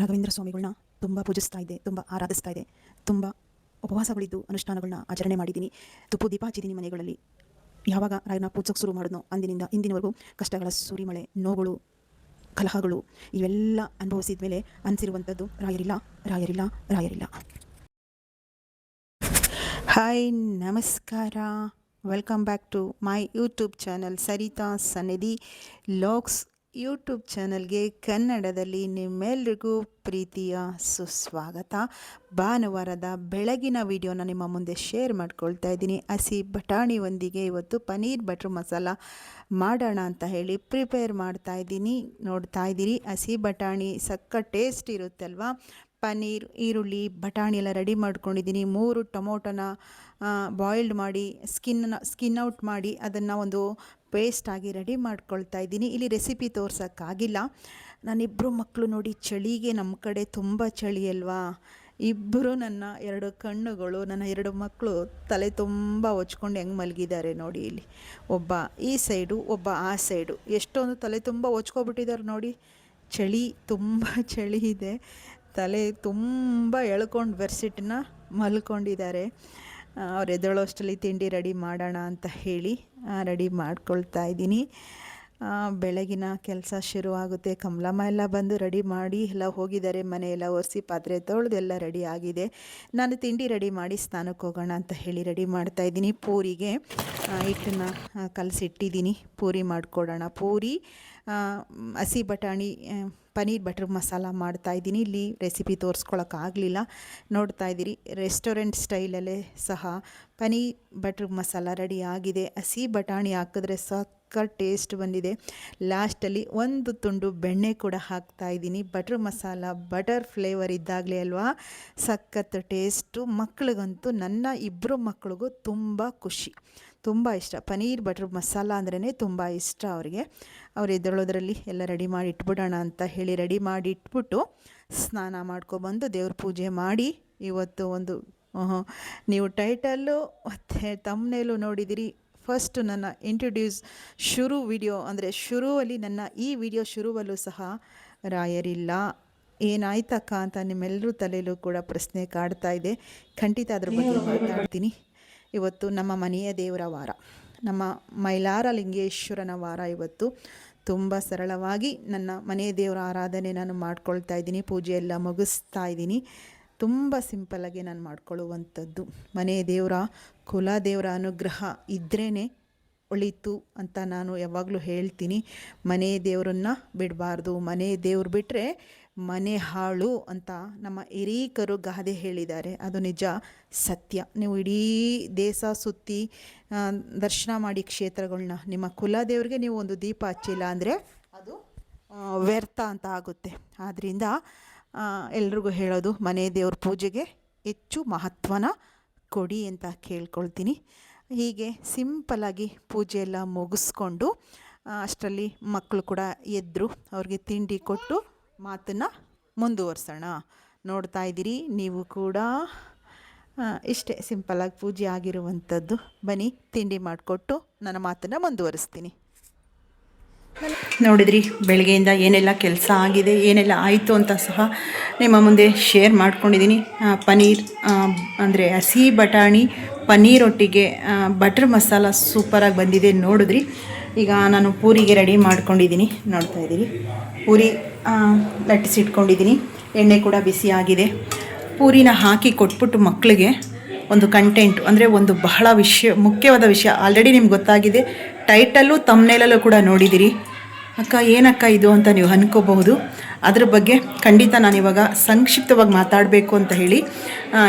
ರಾಘವೇಂದ್ರ ಸ್ವಾಮಿಗಳನ್ನ ತುಂಬ ಪೂಜಿಸ್ತಾ ಇದ್ದೆ ತುಂಬ ಆರಾಧಿಸ್ತಾ ಇದೆ, ತುಂಬ ಉಪವಾಸಗಳಿದ್ದು ಅನುಷ್ಠಾನಗಳನ್ನ ಆಚರಣೆ ಮಾಡಿದ್ದೀನಿ. ತುಪ್ಪು ದೀಪ ಹಚ್ಚಿದ್ದೀನಿ ಮನೆಗಳಲ್ಲಿ. ಯಾವಾಗ ರಾಯನ ಪೂಜಕ್ಕೆ ಶುರು ಮಾಡಿದ್ನೋ ಅಂದಿನಿಂದ ಇಂದಿನವರೆಗೂ ಕಷ್ಟಗಳ ಸುರಿಮಳೆ, ನೋವುಗಳು, ಕಲಹಗಳು ಇವೆಲ್ಲ ಅನುಭವಿಸಿದ ಮೇಲೆ ಅನಿಸಿರುವಂಥದ್ದು ರಾಯರಿಲ್ಲ ರಾಯರಿಲ್ಲ ರಾಯರಿಲ್ಲ. ಹಾಯ್ ನಮಸ್ಕಾರ. Welcome back to my YouTube channel Saritha Sannidhi logs YouTube ಚಾನಲ್ಗೆ ಕನ್ನಡದಲ್ಲಿ ನಿಮ್ಮೆಲ್ರಿಗೂ ಪ್ರೀತಿಯ ಸುಸ್ವಾಗತ. ಭಾನುವಾರದ ಬೆಳಗಿನ ವಿಡಿಯೋನ ನಿಮ್ಮ ಮುಂದೆ ಶೇರ್ ಮಾಡ್ಕೊಳ್ತಾ ಇದ್ದೀನಿ. ಹಸಿ ಬಟಾಣಿಯೊಂದಿಗೆ ಇವತ್ತು ಪನೀರ್ ಬಟರ್ ಮಸಾಲ ಮಾಡೋಣ ಅಂತ ಹೇಳಿ ಪ್ರಿಪೇರ್ ಮಾಡ್ತಾ ಇದ್ದೀನಿ, ನೋಡ್ತಾ ಇದ್ದೀರಿ. ಹಸಿ ಬಟಾಣಿ ಸಕ್ಕ ಟೇಸ್ಟ್ ಇರುತ್ತಲ್ವಾ? ಪನ್ನೀರ್, ಈರುಳ್ಳಿ, ಬಟಾಣಿ ಎಲ್ಲ ರೆಡಿ ಮಾಡ್ಕೊಂಡಿದ್ದೀನಿ. ಮೂರು ಟೊಮೊಟೊನ ಬಾಯ್ಲ್ಡ್ ಮಾಡಿ ಸ್ಕಿನ್ ಸ್ಕಿನ್ ಔಟ್ ಮಾಡಿ ಅದನ್ನು ಒಂದು ಪೇಸ್ಟಾಗಿ ರೆಡಿ ಮಾಡ್ಕೊಳ್ತಾ ಇದ್ದೀನಿ. ಇಲ್ಲಿ ರೆಸಿಪಿ ತೋರ್ಸೋಕ್ಕಾಗಿಲ್ಲ. ನಾನಿಬ್ಬರು ಮಕ್ಕಳು ನೋಡಿ ಚಳಿಗೆ ನಮ್ಮ ಕಡೆ ತುಂಬ ಚಳಿ ಅಲ್ವಾ? ಇಬ್ಬರು ನನ್ನ ಎರಡು ಕಣ್ಣುಗಳು, ನನ್ನ ಎರಡು ಮಕ್ಕಳು ತಲೆ ತುಂಬ ಹೊಚ್ಕೊಂಡು ಹೆಂಗೆ ಮಲಗಿದ್ದಾರೆ ನೋಡಿ ಇಲ್ಲಿ. ಒಬ್ಬ ಈ ಸೈಡು ಒಬ್ಬ ಆ ಸೈಡು ಎಷ್ಟೊಂದು ತಲೆ ತುಂಬ ಹೊಚ್ಕೊಬಿಟ್ಟಿದ್ದಾರೆ ನೋಡಿ. ಚಳಿ, ತುಂಬ ಚಳಿ ಇದೆ. ತಲೆ ತುಂಬ ಎಳ್ಕೊಂಡು ಬೆರ್ಸಿಟ್ಟನ್ನ ಮಲ್ಕೊಂಡಿದ್ದಾರೆ. ಅವ್ರು ಎದ್ದೇಳೋ ಅಷ್ಟರಲ್ಲಿ ತಿಂಡಿ ರೆಡಿ ಮಾಡೋಣ ಅಂತ ಹೇಳಿ ರೆಡಿ ಮಾಡ್ಕೊಳ್ತಾ ಇದ್ದೀನಿ. ಬೆಳಗಿನ ಕೆಲಸ ಶುರುವಾಗುತ್ತೆ. ಕಮಲಮ್ಮ ಎಲ್ಲ ಬಂದು ರೆಡಿ ಮಾಡಿ ಎಲ್ಲ ಹೋಗಿದ್ದಾರೆ. ಮನೆಯೆಲ್ಲ ಒರೆಸಿ ಪಾತ್ರೆ ತೊಳೆದು ಎಲ್ಲ ರೆಡಿ ಆಗಿದೆ. ನಾನು ತಿಂಡಿ ರೆಡಿ ಮಾಡಿ ಸ್ನಾನಕ್ಕೆ ಹೋಗೋಣ ಅಂತ ಹೇಳಿ ರೆಡಿ ಮಾಡ್ತಾ ಇದ್ದೀನಿ. ಪೂರಿಗೆ ಹಿಟ್ಟನ್ನ ಕಲಸಿಟ್ಟಿದ್ದೀನಿ. ಪೂರಿ ಮಾಡಿಕೊಡೋಣ. ಪೂರಿ ಹಸಿ ಬಟಾಣಿ ಪನೀರ್ ಬಟರ್ ಮಸಾಲ ಮಾಡ್ತಾಯಿದ್ದೀನಿ ಇಲ್ಲಿ ರೆಸಿಪಿ ತೋರಿಸ್ಕೊಳಕ್ಕಾಗಲಿಲ್ಲ. ನೋಡ್ತಾ ಇದ್ದೀರಿ ರೆಸ್ಟೋರೆಂಟ್ ಸ್ಟೈಲಲ್ಲೇ ಸಹ ಪನೀರ್ ಬಟರ್ ಮಸಾಲ ರೆಡಿ ಆಗಿದೆ. ಹಸಿ ಬಟಾಣಿ ಹಾಕಿದ್ರೆ ಸಕ್ಕ ಟೇಸ್ಟ್ ಬಂದಿದೆ. ಲಾಸ್ಟಲ್ಲಿ ಒಂದು ತುಂಡು ಬೆಣ್ಣೆ ಕೂಡ ಹಾಕ್ತಾ ಇದ್ದೀನಿ. ಬಟರ್ ಮಸಾಲ, ಬಟರ್ ಫ್ಲೇವರ್ ಇದ್ದಾಗಲೇ ಅಲ್ವಾ? ಸಖತ್ ಟೇಸ್ಟು ಮಕ್ಕಳಿಗಂತೂ ನನ್ನ ಇಬ್ಬರು ಮಕ್ಕಳಿಗೂ ತುಂಬ ಖುಷಿ. ತುಂಬ ಇಷ್ಟ. ಪನೀರ್ ಬಟರ್ ಮಸಾಲ ಅಂದ್ರೇ ತುಂಬ ಇಷ್ಟ ಅವರಿಗೆ. ಅವ್ರು ಎದ್ದೇಳೋದ್ರಲ್ಲಿ ಎಲ್ಲ ರೆಡಿ ಮಾಡಿ ಇಟ್ಬಿಡೋಣ ಅಂತ ಹೇಳಿ ರೆಡಿ ಮಾಡಿ ಇಟ್ಬಿಟ್ಟು ಸ್ನಾನ ಮಾಡ್ಕೊಬಂದು ದೇವ್ರ ಪೂಜೆ ಮಾಡಿ ಇವತ್ತು ಒಂದು ನೀವು ಟೈಟಲ್ಲು ಮತ್ತು ತಮ್ಮನೇಲು ನೋಡಿದಿರಿ. ಫಸ್ಟ್ ನನ್ನ ಇಂಟ್ರೊಡ್ಯೂಸ್ ಶುರು ವಿಡಿಯೋ ಅಂದರೆ ಶುರುವಲ್ಲಿ ನನ್ನ ಈ ವಿಡಿಯೋ ಶುರುವಲ್ಲೂ ಸಹ ರಾಯರಿಲ್ಲ. ಏನಾಯ್ತಕ್ಕ ಅಂತ ನಿಮ್ಮೆಲ್ಲರೂ ತಲೆಯಲ್ಲೂ ಕೂಡ ಪ್ರಶ್ನೆ ಕಾಡ್ತಾ ಇದೆ. ಖಂಡಿತ ಅದ್ರ ಬಗ್ಗೆ ಮಾತಾಡ್ತೀನಿ. ಇವತ್ತು ನಮ್ಮ ಮನೆಯ ದೇವರ ವಾರ. ನಮ್ಮ ಮೈಲಾರ ಲಿಂಗೇಶ್ವರನ ವಾರ ಇವತ್ತು. ತುಂಬ ಸರಳವಾಗಿ ನನ್ನ ಮನೆಯ ದೇವರ ಆರಾಧನೆ ನಾನು ಮಾಡ್ಕೊಳ್ತಾ ಇದ್ದೀನಿ. ಪೂಜೆ ಎಲ್ಲ ಮುಗಿಸ್ತಾ ಇದ್ದೀನಿ. ತುಂಬ ಸಿಂಪಲ್ಲಾಗಿ ನಾನು ಮಾಡ್ಕೊಳ್ಳುವಂಥದ್ದು. ಮನೆಯ ದೇವರ, ಕುಲ ದೇವರ ಅನುಗ್ರಹ ಇದ್ರೇ ಒಳಿತು ಅಂತ ನಾನು ಯಾವಾಗಲೂ ಹೇಳ್ತೀನಿ. ಮನೆ ದೇವರನ್ನ ಬಿಡಬಾರ್ದು. ಮನೆ ದೇವ್ರು ಬಿಟ್ಟರೆ ಮನೆ ಹಾಳು ಅಂತ ನಮ್ಮ ಹಿರೀಕರು ಗಾದೆ ಹೇಳಿದ್ದಾರೆ. ಅದು ನಿಜ, ಸತ್ಯ. ನೀವು ಇಡೀ ದೇಶ ಸುತ್ತಿ ದರ್ಶನ ಮಾಡಿ ಕ್ಷೇತ್ರಗಳನ್ನ ನಿಮ್ಮ ಕುಲದೇವ್ರಿಗೆ ನೀವು ಒಂದು ದೀಪ ಹಚ್ಚಿಲ್ಲ ಅಂದರೆ ಅದು ವ್ಯರ್ಥ ಅಂತ ಆಗುತ್ತೆ. ಆದ್ದರಿಂದ ಎಲ್ರಿಗೂ ಹೇಳೋದು, ಮನೆ ದೇವ್ರ ಪೂಜೆಗೆ ಹೆಚ್ಚು ಮಹತ್ವನ ಕೊಡಿ ಅಂತ ಕೇಳ್ಕೊಳ್ತೀನಿ. ಹೀಗೆ ಸಿಂಪಲಾಗಿ ಪೂಜೆ ಎಲ್ಲ ಮುಗಿಸ್ಕೊಂಡು ಅಷ್ಟರಲ್ಲಿ ಮಕ್ಕಳು ಕೂಡ ಎದ್ದರು ಅವ್ರಿಗೆ ತಿಂಡಿ ಕೊಟ್ಟು ಮಾತನ್ನು ಮುಂದುವರ್ಸೋಣ. ನೋಡ್ತಾ ಇದ್ದೀರಿ, ನೀವು ಕೂಡ ಇಷ್ಟೇ ಸಿಂಪಲಾಗಿ ಪೂಜೆ ಆಗಿರುವಂಥದ್ದು. ಬನ್ನಿ, ತಿಂಡಿ ಮಾಡಿಕೊಟ್ಟು ನನ್ನ ಮಾತನ್ನು ಮುಂದುವರಿಸ್ತೀನಿ. ನೋಡಿದ್ರಿ, ಬೆಳಗ್ಗೆಯಿಂದ ಏನೆಲ್ಲ ಕೆಲಸ ಆಗಿದೆ, ಏನೆಲ್ಲ ಆಯಿತು ಅಂತ ಸಹ ನಿಮ್ಮ ಮುಂದೆ ಶೇರ್ ಮಾಡ್ಕೊಂಡಿದ್ದೀನಿ. ಪನ್ನೀರ್ ಅಂದರೆ ಹಸಿ ಬಟಾಣಿ ಪನ್ನೀರ್ ಒಟ್ಟಿಗೆ ಬಟರ್ ಮಸಾಲ ಸೂಪರಾಗಿ ಬಂದಿದೆ ನೋಡಿದ್ರಿ. ಈಗ ನಾನು ಪೂರಿಗೆ ರೆಡಿ ಮಾಡ್ಕೊಂಡಿದ್ದೀನಿ. ನೋಡ್ತಾ ಇದ್ದೀನಿ ಪೂರಿ ಲಟ್ಟಿಸಿಟ್ಕೊಂಡಿದ್ದೀನಿ. ಎಣ್ಣೆ ಕೂಡ ಬಿಸಿ ಆಗಿದೆ. ಪೂರಿನ ಹಾಕಿ ಕೊಟ್ಬಿಟ್ಟು ಮಕ್ಕಳಿಗೆ ಒಂದು ಕಂಟೆಂಟ್ ಅಂದರೆ ಒಂದು ಬಹಳ ವಿಷಯ, ಮುಖ್ಯವಾದ ವಿಷಯ ಆಲ್ರೆಡಿ ನಿಮ್ಗೆ ಗೊತ್ತಾಗಿದೆ. ಟೈಟಲ್ಲು ತಮ್ಮನೇಲಲ್ಲೂ ಕೂಡ ನೋಡಿದ್ದೀರಿ. ಅಕ್ಕ, ಏನಕ್ಕ ಇದು ಅಂತ ನೀವು ಅನ್ಕೋಬಹುದು. ಅದ್ರ ಬಗ್ಗೆ ಖಂಡಿತ ನಾನು ಇವಾಗ ಸಂಕ್ಷಿಪ್ತವಾಗಿ ಮಾತಾಡಬೇಕು ಅಂತ ಹೇಳಿ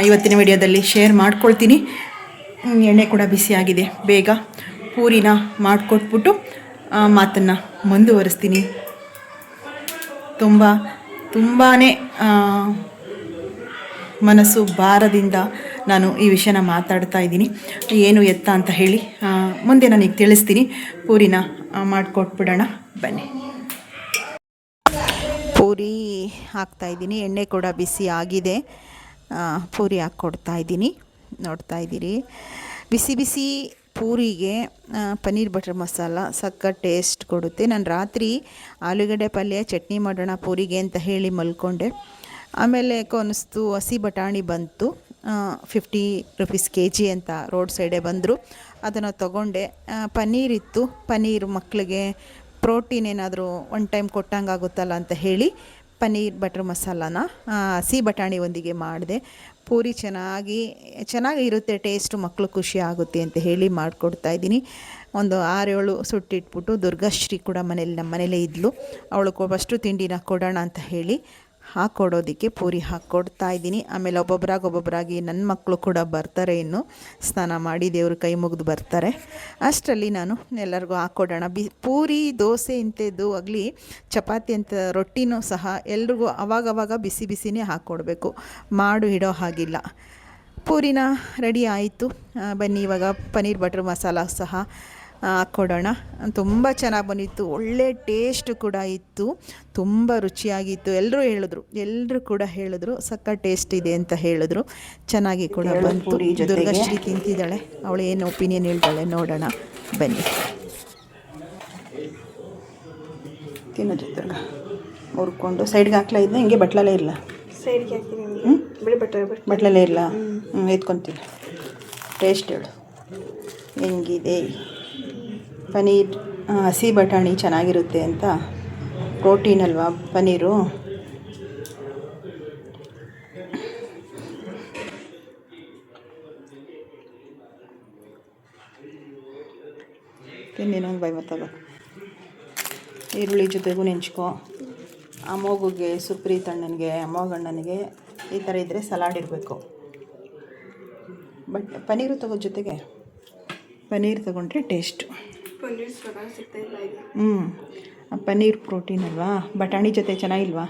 ಇವತ್ತಿನ ವಿಡಿಯೋದಲ್ಲಿ ಶೇರ್ ಮಾಡ್ಕೊಳ್ತೀನಿ. ಎಣ್ಣೆ ಕೂಡ ಬಿಸಿಯಾಗಿದೆ ಬೇಗ ಪೂರಿನ ಮಾಡಿಕೊಟ್ಬಿಟ್ಟು ಮಾತನ್ನು ಮುಂದುವರಿಸ್ತೀನಿ. ತುಂಬ ತುಂಬಾ ಮನಸ್ಸು ಭಾರದಿಂದ ನಾನು ಈ ವಿಷಯನ ಮಾತಾಡ್ತಾ ಇದ್ದೀನಿ. ಏನು ಎತ್ತ ಅಂತ ಹೇಳಿ ಮುಂದೆ ಮುಂದೆ ನನಗೆ ತಿಳಿಸ್ತೀನಿ. ಪೂರಿನ ಮಾಡಿಕೊಟ್ಬಿಡೋಣ. ಬನ್ನಿ. ಪೂರಿ ಹಾಕ್ತಾಯಿದ್ದೀನಿ ಎಣ್ಣೆ ಕೂಡ ಬಿಸಿ ಆಗಿದೆ. ಪೂರಿ ಹಾಕ್ಕೊಡ್ತಾ ಇದ್ದೀನಿ. ನೋಡ್ತಾ ಇದ್ದೀರಿ. ಬಿಸಿ ಬಿಸಿ ಪೂರಿಗೆ ಪನ್ನೀರ್ ಬಟರ್ ಮಸಾಲ, ಸಕ್ಕ ಟೇಸ್ಟ್ ಕೊಡುತ್ತೆ. ನಾನು ರಾತ್ರಿ ಆಲೂಗಡ್ಡೆ ಪಲ್ಯ, ಚಟ್ನಿ ಮಾಡೋಣ ಪೂರಿಗೆ ಅಂತ ಹೇಳಿ ಮಲ್ಕೊಂಡೆ. ಆಮೇಲೆ ಕೊನಿಸ್ತು ಹಸಿ ಬಟಾಣಿ ಬಂತು. ಫಿಫ್ಟಿ ರುಪೀಸ್ ಕೆ ಜಿ ಅಂತ ರೋಡ್ ಸೈಡೇ ಬಂದರು. ಅದನ್ನು ತೊಗೊಂಡೆ. ಪನ್ನೀರ್ ಇತ್ತು. ಪನ್ನೀರ್ ಮಕ್ಕಳಿಗೆ ಪ್ರೋಟೀನ್ ಏನಾದರೂ ಒನ್ ಟೈಮ್ ಕೊಟ್ಟಂಗಾಗುತ್ತಲ್ಲ ಅಂತ ಹೇಳಿ ಪನ್ನೀರ್ ಬಟರ್ ಮಸಾಲಾನ ಹಸಿ ಬಟಾಣಿ ಒಂದಿಗೆ ಮಾಡಿದೆ. ಪೂರಿ ಚೆನ್ನಾಗಿ ಚೆನ್ನಾಗಿರುತ್ತೆ ಟೇಸ್ಟು ಮಕ್ಕಳು ಖುಷಿ ಆಗುತ್ತೆ ಅಂತ ಹೇಳಿ ಮಾಡಿಕೊಡ್ತಾ ಇದ್ದೀನಿ. ಒಂದು ಆರೇಳು ಸುಟ್ಟಿಟ್ಬಿಟ್ಟು ದುರ್ಗಾಶ್ರೀ ಕೂಡ ಮನೇಲಿ ನಮ್ಮ ಮನೇಲೇ ಇದ್ಲು. ಅವಳು ಫಸ್ಟು ತಿಂಡಿನ ಕೊಡೋಣ ಅಂತ ಹೇಳಿ ಹಾಕ್ಕೊಡೋದಕ್ಕೆ ಪೂರಿ ಹಾಕ್ಕೊಡ್ತಾ ಇದ್ದೀನಿ. ಆಮೇಲೆ ಒಬ್ಬೊಬ್ಬರಾಗಿ ಒಬ್ಬೊಬ್ಬರಾಗಿ ನನ್ನ ಮಕ್ಕಳು ಕೂಡ ಬರ್ತಾರೆ ಇನ್ನು. ಸ್ನಾನ ಮಾಡಿ ದೇವ್ರ ಕೈ ಮುಗಿದು ಬರ್ತಾರೆ. ಅಷ್ಟರಲ್ಲಿ ನಾನು ಎಲ್ಲರಿಗೂ ಹಾಕ್ಕೊಡೋಣ ಬಿ, ಪೂರಿ, ದೋಸೆ ಇಂಥದ್ದು ಆಗಲಿ ಚಪಾತಿ ಅಂತ ರೊಟ್ಟಿನೂ ಸಹ ಎಲ್ರಿಗೂ ಅವಾಗವಾಗ ಬಿಸಿ ಬಿಸಿನೇ ಹಾಕ್ಕೊಡ್ಬೇಕು ಮಾಡು ಇಡೋ ಹಾಗಿಲ್ಲ. ಪೂರಿನ ರೆಡಿ ಆಯಿತು. ಬನ್ನಿ ಇವಾಗ ಪನ್ನೀರ್ ಬಟರ್ ಮಸಾಲ ಸಹ ಹಾಕ್ಕೊಡೋಣ ತುಂಬ ಚೆನ್ನಾಗಿ ಬಂದಿತ್ತು. ಒಳ್ಳೆ ಟೇಸ್ಟ್ ಕೂಡ ಇತ್ತು. ತುಂಬ ರುಚಿಯಾಗಿತ್ತು. ಎಲ್ಲರೂ ಹೇಳಿದ್ರು. ಎಲ್ಲರೂ ಕೂಡ ಹೇಳಿದ್ರು. ಸಕ್ಕ ಟೇಸ್ಟ್ ಇದೆ ಅಂತ ಹೇಳಿದ್ರು. ಚೆನ್ನಾಗಿ ಕೂಡ ಬಂತು. ದುರ್ಗಶ್ರೀ ತಿಂತಿದ್ದಾಳೆ. ಅವಳು ಏನು ಒಪಿನಿಯನ್ ಹೇಳ್ತಾಳೆ ನೋಡೋಣ. ಬನ್ನಿ. ತಿನ್ನೋದು ದುರ್ಗ. ಹುರ್ಕೊಂಡು. ಸೈಡ್ಗೆ ಹಾಕ್ಲಾ? ಇದ್ದೆ ಹಿಂಗೆ ಬಟ್ಲಲ್ಲೇ ಇಲ್ಲ ಸೈಡ್ಗೆ ಹಾಕ್ತೀನಿ ಬಟ್ಲಲ್ಲೇ ಇಲ್ಲ ಹ್ಞೂ ಎತ್ಕೊತೀನಿ ಟೇಸ್ಟ್ ಹೇಳು. ಹೆಂಗಿದೆ? ಪನೀರ್ ಆ, ಹಸಿ ಬಟಾಣಿ ಚೆನ್ನಾಗಿರುತ್ತೆ ಅಂತ ಪ್ರೋಟೀನ್ ಅಲ್ವಾ ಪನ್ನೀರು ತಿನ್ನೇನೊಂದು ಬೈ ಮತ್ತಲ್ಲ ಈರುಳ್ಳಿ ಜೊತೆಗೂ ನೆಂಚ್ಕೊ. ಅಮ್ಮೋಗುಗೆ ಸುಪ್ರೀತ್ ಅಣ್ಣನಿಗೆ ಅಮ್ಮಗಣ್ಣನಿಗೆ ಈ ಥರ ಇದ್ದರೆ ಸಲಾಡ್ ಇರಬೇಕು. ಬಟ್ ಪನ್ನೀರು ತಗೋ ಜೊತೆಗೆ ಪನ್ನೀರ್ ತಗೊಂಡ್ರೆ ಟೇಸ್ಟು. ಪನ್ನೀರ್ ಸ್ವರ ಸಿಗ್ತಾ ಇಲ್ಲ ಈಗ ಹ್ಞೂ ಪನ್ನೀರ್ ಪ್ರೋಟೀನ್ ಅಲ್ವಾ? ಬಟಾಣಿ ಜೊತೆ ಚೆನ್ನಾಗಿಲ್ವಾ?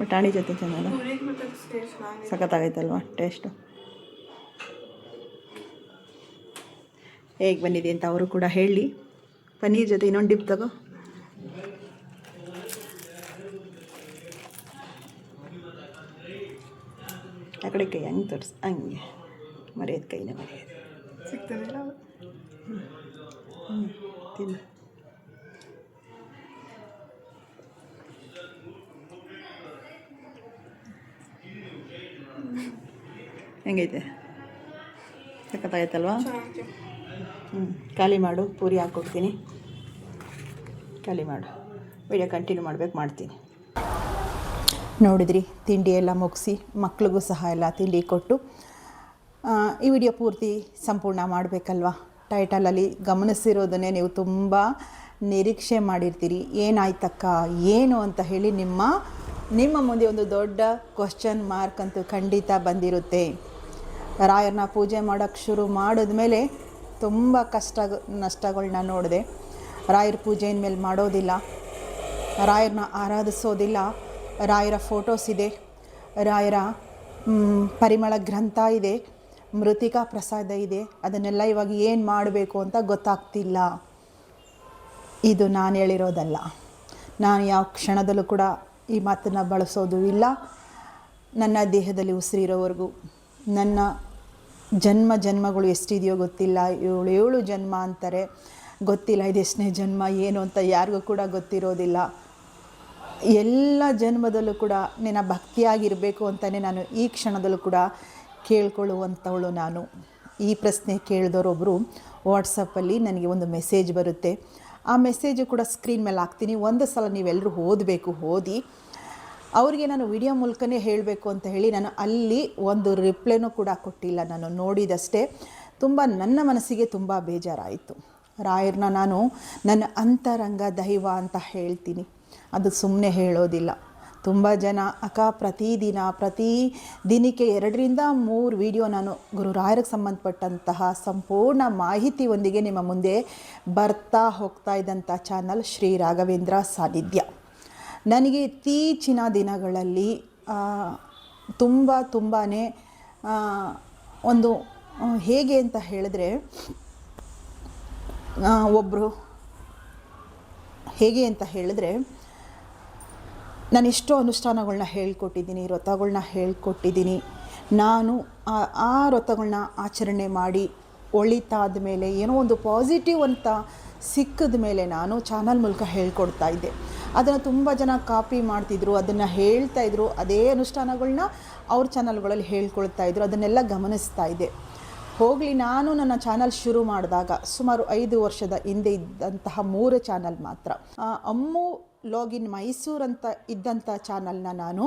ಬಟಾಣಿ ಜೊತೆ ಚೆನ್ನಾಗ ಪೂರಿಗೆ ಮತ್ತೆ ಟೇಸ್ಟ್ ಚೆನ್ನಾಗಿ ಸಖತ್ತಾಗೈತಲ್ವಾ ಟೇಸ್ಟು ಹೇಗೆ ಬಂದಿದೆ ಅಂತ ಅವರು ಕೂಡ ಹೇಳಿ. ಪನ್ನೀರ್ ಜೊತೆ ಇನ್ನೊಂದು ಡಿಪ್ ತಗೋ. ಆ ಕಡೆ ಕೈ ಹಂಗೆ ತೋರಿಸ್ ಹಂಗೆ. ಮರೆಯೋದು ಕೈನ ಮರೆಯೋದು. ಸಿಗ್ತದೆ ಹ್ಞೂ ತಿನ್ನು. ಹೆಂಗೈತೆ? ಸಖತ್ತಾಗೈತಲ್ವಾ ಹ್ಞೂ ಖಾಲಿ ಮಾಡು, ಪೂರಿ ಹಾಕ್ಕೊಡ್ತೀನಿ. ಖಾಲಿ ಮಾಡು. ವಿಡಿಯೋ ಕಂಟಿನ್ಯೂ ಮಾಡ್ಬೇಕು, ಮಾಡ್ತೀನಿ. ನೋಡಿದ್ರಿ, ತಿಂಡಿ ಎಲ್ಲ ಮುಗಿಸಿ, ಮಕ್ಳಿಗೂ ಸಹ ಎಲ್ಲ ತಿಂಡಿ ಕೊಟ್ಟು ಈ ವಿಡಿಯೋ ಪೂರ್ತಿ ಸಂಪೂರ್ಣ ಮಾಡಬೇಕಲ್ವಾ? ಟೈಟಲಲ್ಲಿ ಗಮನಿಸಿರೋದನ್ನೇ ನೀವು ತುಂಬ ನಿರೀಕ್ಷೆ ಮಾಡಿರ್ತೀರಿ. ಏನಾಯ್ತಕ್ಕ? ಏನು ಅಂತ ಹೇಳಿ ನಿಮ್ಮ ನಿಮ್ಮ ಮುಂದೆ ಒಂದು ದೊಡ್ಡ ಕ್ವಶನ್ ಮಾರ್ಕ್ ಅಂತೂ ಖಂಡಿತ ಬಂದಿರುತ್ತೆ. ರಾಯರನ್ನ ಪೂಜೆ ಮಾಡೋಕ್ಕೆ ಶುರು ಮಾಡಿದ್ಮೇಲೆ ತುಂಬ ಕಷ್ಟ ನಷ್ಟಗಳನ್ನ ನೋಡಿದೆ. ರಾಯರ ಪೂಜೆ ಇನ್ಮೇಲೆ ಮಾಡೋದಿಲ್ಲ. ರಾಯರನ್ನ ಆರಾಧಿಸೋದಿಲ್ಲ. ರಾಯರ ಫೋಟೋಸ್ ಇದೆ. ರಾಯರ ಪರಿಮಳ ಗ್ರಂಥ ಇದೆ. ಮೃತಿಕಾ ಪ್ರಸಾದ ಇದೆ. ಅದನ್ನೆಲ್ಲ ಇವಾಗ ಏನು ಮಾಡಬೇಕು ಅಂತ ಗೊತ್ತಾಗ್ತಿಲ್ಲ. ಇದು ನಾನು ಹೇಳಿರೋದಲ್ಲ. ನಾನು ಯಾವ ಕ್ಷಣದಲ್ಲೂ ಕೂಡ ಈ ಮಾತನ್ನು ಬಳಸೋದು ಇಲ್ಲ. ನನ್ನ ದೇಹದಲ್ಲಿ ಉಸಿರಿರೋವರೆಗೂ, ನನ್ನ ಜನ್ಮ ಜನ್ಮಗಳು ಎಷ್ಟಿದೆಯೋ ಗೊತ್ತಿಲ್ಲ. ಏಳು ಏಳು ಜನ್ಮ ಅಂತಾರೆ. ಗೊತ್ತಿಲ್ಲ, ಇದು ಎಷ್ಟನೇ ಜನ್ಮ, ಏನು ಅಂತ ಯಾರಿಗೂ ಕೂಡ ಗೊತ್ತಿರೋದಿಲ್ಲ. ಎಲ್ಲ ಜನ್ಮದಲ್ಲೂ ಕೂಡ ನಿನ್ನ ಭಕ್ತಿಯಾಗಿರಬೇಕು ಅಂತಲೇ ನಾನು ಈ ಕ್ಷಣದಲ್ಲೂ ಕೂಡ ಕೇಳ್ಕೊಳ್ಳುವಂಥವಳು ನಾನು. ಈ ಪ್ರಶ್ನೆ ಕೇಳಿದವರೊಬ್ಬರು ವಾಟ್ಸಪ್ಪಲ್ಲಿ ನನಗೆ ಒಂದು ಮೆಸೇಜ್ ಬರುತ್ತೆ. ಆ ಮೆಸೇಜು ಕೂಡ ಸ್ಕ್ರೀನ್ ಮೇಲೆ ಹಾಕ್ತೀನಿ. ಒಂದು ಸಲ ನೀವೆಲ್ಲರೂ ಓದಬೇಕು, ಓದಿ. ಅವರಿಗೆ ನಾನು ವಿಡಿಯೋ ಮೂಲಕನೇ ಹೇಳಬೇಕು ಅಂತ ಹೇಳಿ ನಾನು ಅಲ್ಲಿ ಒಂದು ರಿಪ್ಲೈನೂ ಕೂಡ ಕೊಟ್ಟಿಲ್ಲ. ನಾನು ನೋಡಿದಷ್ಟೇ ತುಂಬ ನನ್ನ ಮನಸ್ಸಿಗೆ ತುಂಬ ಬೇಜಾರಾಯಿತು. ರಾಯರನ್ನ ನಾನು ನನ್ನ ಅಂತರಂಗ ದೈವ ಅಂತ ಹೇಳ್ತೀನಿ. ಅದು ಸುಮ್ಮನೆ ಹೇಳೋದಿಲ್ಲ. ತುಂಬ ಜನ ಅಕ್ಕ ಪ್ರತಿದಿನ, ಪ್ರತಿ ದಿನಕ್ಕೆ ಎರಡರಿಂದ ಮೂರು ವಿಡಿಯೋ ನಾನು ಗುರು ರಾಯರಿಗೆ ಸಂಬಂಧಪಟ್ಟಂತಹ ಸಂಪೂರ್ಣ ಮಾಹಿತಿಯೊಂದಿಗೆ ನಿಮ್ಮ ಮುಂದೆ ಬರ್ತಾ ಹೋಗ್ತಾ ಇದ್ದಂಥ ಚಾನಲ್ ಶ್ರೀ ರಾಘವೇಂದ್ರ ಸಾನ್ನಿಧ್ಯ. ನನಗೆ ಇತ್ತೀಚಿನ ದಿನಗಳಲ್ಲಿ ತುಂಬ ತುಂಬಾ ಒಂದು ಹೇಗೆ ಅಂತ ಹೇಳಿದ್ರೆ ಒಬ್ಬರು ಹೇಗೆ ಅಂತ ಹೇಳಿದ್ರೆ ನಾನು ಎಷ್ಟೋ ಅನುಷ್ಠಾನಗಳನ್ನ ಹೇಳ್ಕೊಟ್ಟಿದ್ದೀನಿ ವ್ರತಗಳನ್ನ ಹೇಳ್ಕೊಟ್ಟಿದ್ದೀನಿ. ನಾನು ಆ- ವ್ರತಗಳನ್ನ ವ್ರತಗಳ್ನ ಆಚರಣೆ ಮಾಡಿ ಒಳಿತಾದ ಮೇಲೆ, ಏನೋ ಒಂದು ಪಾಸಿಟಿವ್ ಅಂತ ಸಿಕ್ಕಿದ ಮೇಲೆ ನಾನು ಚಾನಲ್ ಮೂಲಕ ಹೇಳ್ಕೊಡ್ತಾ ಇದ್ದೆ. ಅದನ್ನು ತುಂಬ ಜನ ಕಾಪಿ ಮಾಡ್ತಿದ್ರು, ಅದನ್ನು ಹೇಳ್ತಾ ಇದ್ರು, ಅದೇ ಅನುಷ್ಠಾನಗಳನ್ನ ಅವ್ರ ಚಾನಲ್ಗಳಲ್ಲಿ ಹೇಳ್ಕೊಳ್ತಾ ಇದ್ರು, ಅದನ್ನೆಲ್ಲ ಗಮನಿಸ್ತಾ ಇದ್ದೆ. ಹೋಗಲಿ, ನಾನು ನನ್ನ ಚಾನಲ್ ಶುರು ಮಾಡಿದಾಗ ಸುಮಾರು ಐದು ವರ್ಷದ ಹಿಂದೆ ಇದ್ದಂತಹ ಮೂರು ಚಾನಲ್ ಮಾತ್ರ. ಅಮ್ಮು ಲಾಗಿನ್ ಮೈಸೂರು ಅಂತ ಇದ್ದಂಥ ಚಾನಲ್ನ ನಾನು.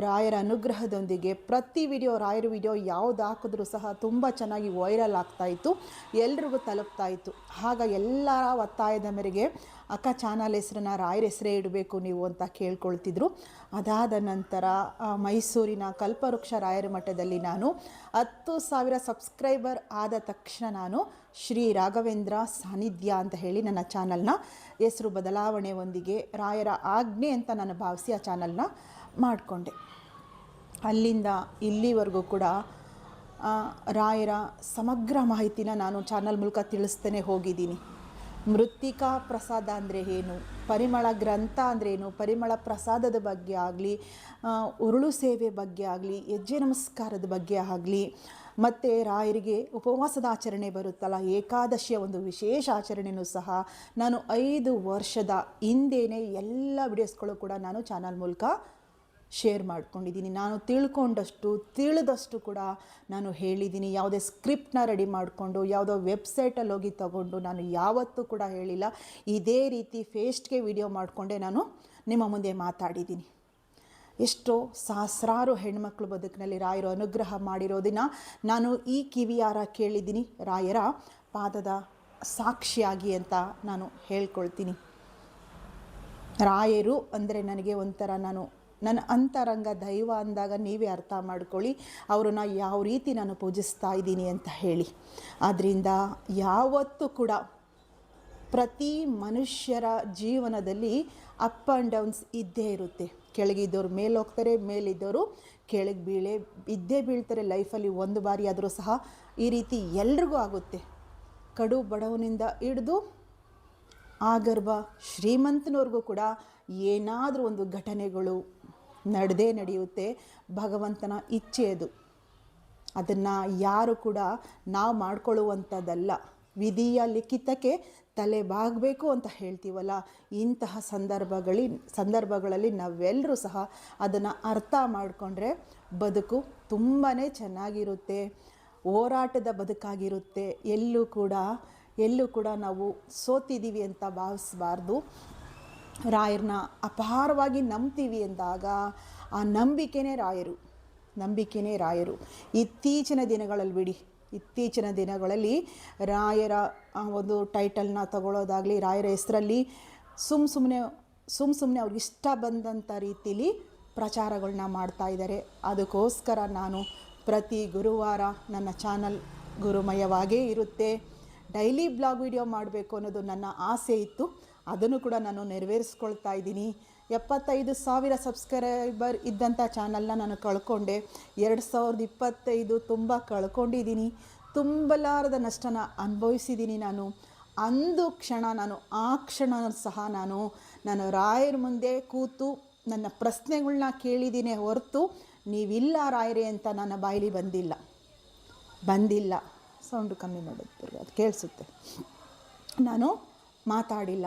ರಾಯರ ಅನುಗ್ರಹದೊಂದಿಗೆ ಪ್ರತಿ ವಿಡಿಯೋ, ರಾಯರ ವಿಡಿಯೋ ಯಾವುದು ಹಾಕಿದ್ರೂ ಸಹ ತುಂಬ ಚೆನ್ನಾಗಿ ವೈರಲ್ ಆಗ್ತಾಯಿತ್ತು ಎಲ್ರಿಗೂ ತಲುಪ್ತಾಯಿತ್ತು ಆಗ ಎಲ್ಲರ ಒತ್ತಾಯದ ಮೇರೆಗೆ ಅಕ್ಕ ಚಾನಲ್ ಹೆಸ್ರನ್ನ ರಾಯರ ಹೆಸರೇ ಇಡಬೇಕು ನೀವು ಅಂತ ಕೇಳ್ಕೊಳ್ತಿದ್ರು. ಅದಾದ ನಂತರ ಮೈಸೂರಿನ ಕಲ್ಪವೃಕ್ಷ ರಾಯರ ಮಠದಲ್ಲಿ ನಾನು ಹತ್ತು ಸಾವಿರ ಸಬ್ಸ್ಕ್ರೈಬರ್ ಆದ ತಕ್ಷಣ ನಾನು ಶ್ರೀ ರಾಘವೇಂದ್ರ ಸಾನ್ನಿಧ್ಯ ಅಂತ ಹೇಳಿ ನನ್ನ ಚಾನಲ್ನ ಹೆಸರು ಬದಲಾವಣೆ ಒಂದಿಗೆ ರಾಯರ ಆಜ್ಞೆ ಅಂತ ನಾನು ಭಾವಿಸಿ ಆ ಚಾನಲ್ನ ಮಾಡಿಕೊಂಡೆ. ಅಲ್ಲಿಂದ ಇಲ್ಲಿವರೆಗೂ ಕೂಡ ರಾಯರ ಸಮಗ್ರ ಮಾಹಿತಿನ ನಾನು ಚಾನಲ್ ಮೂಲಕ ತಿಳಿಸ್ತೇನೆ ಹೋಗಿದ್ದೀನಿ. ಮೃತ್ತಿಕಾ ಪ್ರಸಾದ ಅಂದರೆ ಏನು? ಪರಿಮಳ ಗ್ರಂಥ ಅಂದರೆ ಏನು? ಪರಿಮಳ ಪ್ರಸಾದದ ಬಗ್ಗೆ ಆಗಲಿ ಉರುಳು ಸೇವೆ ಬಗ್ಗೆ ಆಗಲಿ ಹೆಜ್ಜೆ ನಮಸ್ಕಾರದ ಬಗ್ಗೆ ಆಗಲಿ, ಮತ್ತು ರಾಯರಿಗೆ ಉಪವಾಸದ ಆಚರಣೆ ಬರುತ್ತಲ್ಲ, ಏಕಾದಶಿಯ ಒಂದು ವಿಶೇಷ ಆಚರಣೆಯೂ ಸಹ ನಾನು ಐದು ವರ್ಷದ ಹಿಂದೆಯೇ ಎಲ್ಲ ವಿಡಿಯೋಸ್ಗಳು ಕೂಡ ನಾನು ಚಾನಲ್ ಮೂಲಕ ಶೇರ್ ಮಾಡ್ಕೊಂಡಿದ್ದೀನಿ. ನಾನು ತಿಳ್ಕೊಂಡಷ್ಟು, ತಿಳಿದಷ್ಟು ಕೂಡ ನಾನು ಹೇಳಿದ್ದೀನಿ. ಯಾವುದೇ ಸ್ಕ್ರಿಪ್ಟನ್ನ ರೆಡಿ ಮಾಡಿಕೊಂಡು, ಯಾವುದೋ ವೆಬ್ಸೈಟಲ್ಲಿ ಹೋಗಿ ತಗೊಂಡು ನಾನು ಯಾವತ್ತೂ ಕೂಡ ಹೇಳಿಲ್ಲ. ಇದೇ ರೀತಿ ಫೇಸ್ಟ್ಗೆ ವಿಡಿಯೋ ಮಾಡಿಕೊಂಡೇ ನಾನು ನಿಮ್ಮ ಮುಂದೆ ಮಾತಾಡಿದ್ದೀನಿ. ಎಷ್ಟೋ ಸಹಸ್ರಾರು ಹೆಣ್ಮಕ್ಳು ಬದುಕಿನಲ್ಲಿ ರಾಯರು ಅನುಗ್ರಹ ಮಾಡಿರೋದನ್ನ ನಾನು ಈ ಕಿವಿಯಾರ ಕೇಳಿದ್ದೀನಿ. ರಾಯರ ಪಾದದ ಸಾಕ್ಷಿಯಾಗಿ ಅಂತ ನಾನು ಹೇಳ್ಕೊಳ್ತೀನಿ. ರಾಯರು ಅಂದರೆ ನನಗೆ ಒಂಥರ ನಾನು ನನ್ನ ಅಂತರಂಗ ದೈವ ಅಂದಾಗ ನೀವೇ ಅರ್ಥ ಮಾಡ್ಕೊಳ್ಳಿ ಅವರನ್ನು ಯಾವ ರೀತಿ ನಾನು ಪೂಜಿಸ್ತಾ ಇದ್ದೀನಿ ಅಂತ ಹೇಳಿ. ಆದ್ದರಿಂದ ಯಾವತ್ತೂ ಕೂಡ ಪ್ರತಿ ಮನುಷ್ಯರ ಜೀವನದಲ್ಲಿ ಅಪ್ ಆ್ಯಂಡ್ ಡೌನ್ಸ್ ಇದ್ದೇ ಇರುತ್ತೆ. ಕೆಳಗಿದ್ದವ್ರು ಮೇಲೆ ಹೋಗ್ತಾರೆ ಮೇಲಿದ್ದವರು ಕೆಳಗೆ ಬೀಳೆ, ಇದ್ದೇ ಬೀಳ್ತಾರೆ ಲೈಫಲ್ಲಿ ಒಂದು ಬಾರಿ ಆದರೂ ಸಹ ಈ ರೀತಿ ಎಲ್ರಿಗೂ ಆಗುತ್ತೆ. ಕಡು ಬಡವನಿಂದ ಹಿಡಿದು ಗರ್ಭ ಶ್ರೀಮಂತನವ್ರಿಗೂ ಕೂಡ ಏನಾದರೂ ಒಂದು ಘಟನೆಗಳು ನಡೆದೇ ನಡೆಯುತ್ತೆ. ಭಗವಂತನ ಇಚ್ಛೆ ಅದು. ಅದನ್ನು ಯಾರು ಕೂಡ ನಾವು ಮಾಡ್ಕೊಳ್ಳುವಂಥದ್ದಲ್ಲ. ವಿಧಿಯ ಲಿಖಿತಕ್ಕೆ ತಲೆ ಬಾಗಬೇಕು ಅಂತ ಹೇಳ್ತೀವಲ್ಲ. ಇಂತಹ ಸಂದರ್ಭಗಳಿ, ಸಂದರ್ಭಗಳಲ್ಲಿ ನಾವೆಲ್ಲರೂ ಸಹ ಅದನ್ನು ಅರ್ಥ ಮಾಡಿಕೊಂಡ್ರೆ ಬದುಕು ತುಂಬಾ ಚೆನ್ನಾಗಿರುತ್ತೆ. ಹೋರಾಟದ ಬದುಕಾಗಿರುತ್ತೆ. ಎಲ್ಲೂ ಕೂಡ ಎಲ್ಲೂ ಕೂಡ ನಾವು ಸೋತಿದ್ದೀವಿ ಅಂತ ಭಾವಿಸಬಾರ್ದು. ರಾಯರನ್ನ ಅಪಾರವಾಗಿ ನಂಬ್ತೀವಿ ಎಂದಾಗ ಆ ನಂಬಿಕೆನೇ ರಾಯರು ನಂಬಿಕೆನೇ ರಾಯರು. ಇತ್ತೀಚಿನ ದಿನಗಳಲ್ಲಿ ಬಿಡಿ, ಇತ್ತೀಚಿನ ದಿನಗಳಲ್ಲಿ ರಾಯರ ಒಂದು ಟೈಟಲ್ನ ತಗೊಳ್ಳೋದಾಗಲಿ, ರಾಯರ ಹೆಸರಲ್ಲಿ ಸುಮ್ಮ ಸುಮ್ಮನೆ ಸುಮ್ಮ ಸುಮ್ಮನೆ ಅವ್ರಿಗೆ ಇಷ್ಟ ಬಂದಂಥ ರೀತಿಲಿ ಪ್ರಚಾರಗಳನ್ನ ಮಾಡ್ತಾ ಇದ್ದಾರೆ. ಅದಕ್ಕೋಸ್ಕರ ನಾನು ಪ್ರತಿ ಗುರುವಾರ ನನ್ನ ಚಾನಲ್ ಗುರುಮಯವಾಗೇ ಇರುತ್ತೆ. ಡೈಲಿ ಬ್ಲಾಗ್ ವಿಡಿಯೋ ಮಾಡಬೇಕು ಅನ್ನೋದು ನನ್ನ ಆಸೆ ಇತ್ತು. ಅದನ್ನು ಕೂಡ ನಾನು ನೆರವೇರಿಸ್ಕೊಳ್ತಾ ಇದ್ದೀನಿ. ಎಪ್ಪತ್ತೈದು ಸಾವಿರ ಸಬ್ಸ್ಕ್ರೈಬರ್ ಇದ್ದಂಥ ಚಾನಲ್ನ ನಾನು ಕಳ್ಕೊಂಡೆ. ಎರಡು ಸಾವಿರದ ಇಪ್ಪತ್ತೈದು ತುಂಬ ಕಳ್ಕೊಂಡಿದ್ದೀನಿ. ತುಂಬಲಾರದ ನಷ್ಟನ ಅನುಭವಿಸಿದ್ದೀನಿ ನಾನು. ಅಂದು ಕ್ಷಣ ನಾನು, ಆ ಕ್ಷಣ ಸಹ ನಾನು ನಾನು ರಾಯರ ಮುಂದೆ ಕೂತು ನನ್ನ ಪ್ರಶ್ನೆಗಳನ್ನ ಕೇಳಿದ್ದೀನಿ ಹೊರತು ನೀವಿಲ್ಲ ರಾಯರೇ ಅಂತ ನನ್ನ ಬಾಯಿಲಿ ಬಂದಿಲ್ಲ. ಬಂದಿಲ್ಲ. ಸೌಂಡ್ ಕಮ್ಮಿ ಮಾಡೋದು ಅದು ಕೇಳಿಸುತ್ತೆ. ನಾನು ಮಾತಾಡಿಲ್ಲ.